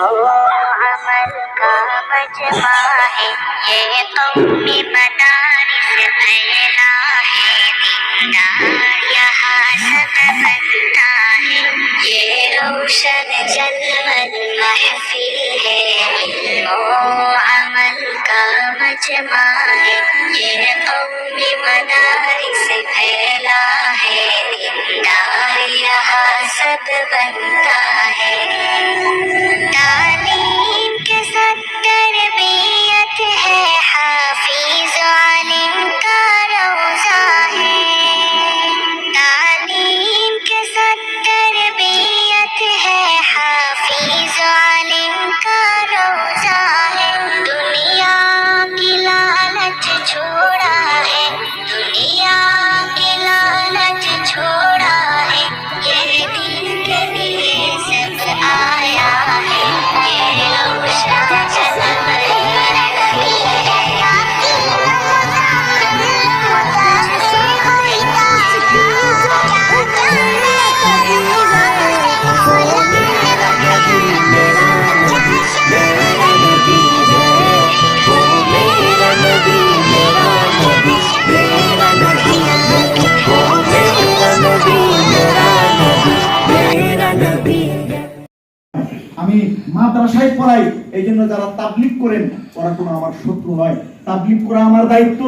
अमल का मजमा है, ये कौमी मदारिस फैला है दीनदार यहाँ सब बनता है। ये रोशन जन्मत महफिल है, ओ अमल का मजमा है, ये कौमी मदारिस फैला है दीनदार यहाँ सब बनता है। আমি মাদ্রাসায় পড়াই এই জন্য যারা তাবলিক করেন, ওরা কোনো আমার শত্রু নয়। তাবলিক করা আমার দায়িত্ব,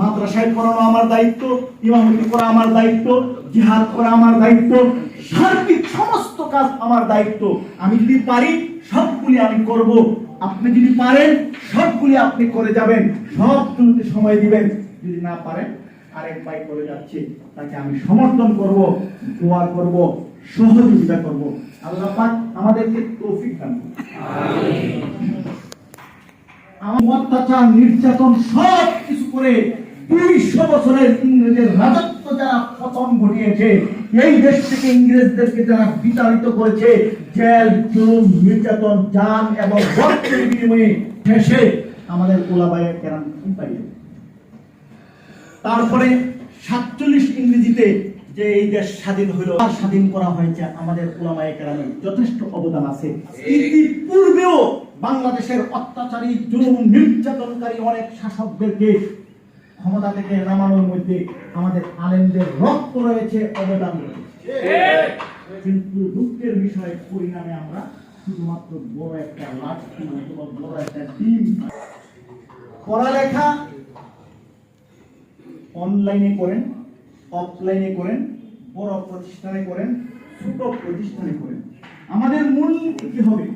মাদ্রাসায় পড়ানো আমার দায়িত্ব, ইমামতি করা আমার দায়িত্ব, জিহাদ করা আমার দায়িত্ব, সার্বিক সমস্ত কাজ আমার দায়িত্ব। আমি যদি পারি, সবগুলি আমি করব। আপনি যদি পারেন, সবগুলি আপনি করে যাবেন। সব সময় দিবেন। যদি না পারেন আরেক ভাই করে যাচ্ছে, তাকে আমি সমর্থন করব দোয়া করব, সহযোগিতা করব। আল্লাহ পাক আমাদেরকে তৌফিক দান। অত্যাচার, নির্যাতন সব কিছু করে দুইশো বছরের ইংরেজের রাজত্ব যারা পতন ঘটিয়েছে, এই দেশ থেকে ইংরেজদেরকে যারা বিতাড়িত করেছে, জেল, জুলুম, নির্যাতন, জান এবং বিনিময়ে শেষে আমাদের ওলাবাইয়ের কেরাম কি পাইয়ে তারপরে সাতচল্লিশ ইংরেজিতে যে এই দেশ স্বাধীন হইল স্বাধীন করা হয়েছে আমাদের ওলামায়ে কেরামের যথেষ্ট অবদান আছে। ইতিপূর্বেও বাংলাদেশের অত্যাচারী, জুলুম, নির্যাতনকারী অনেক শাসকদেরকে ক্ষমতা থেকে নামানোর মধ্যে আমাদের আলেমদের রক্ত রয়েছে, অবদান রয়েছে। কিন্তু দুঃখের বিষয়, পরিণামে আমরা শুধুমাত্র বড় একটা লাঠি অথবা বড় একটা টিম পড়ালেখা অনলাইনে করেন অফলাইনে করেন, বড় প্রতিষ্ঠানে করেন, ছোট প্রতিষ্ঠানে করেন। আমাদের মূল কি হবে?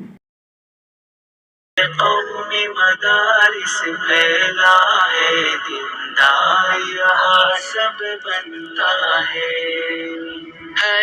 قومی مدارس میں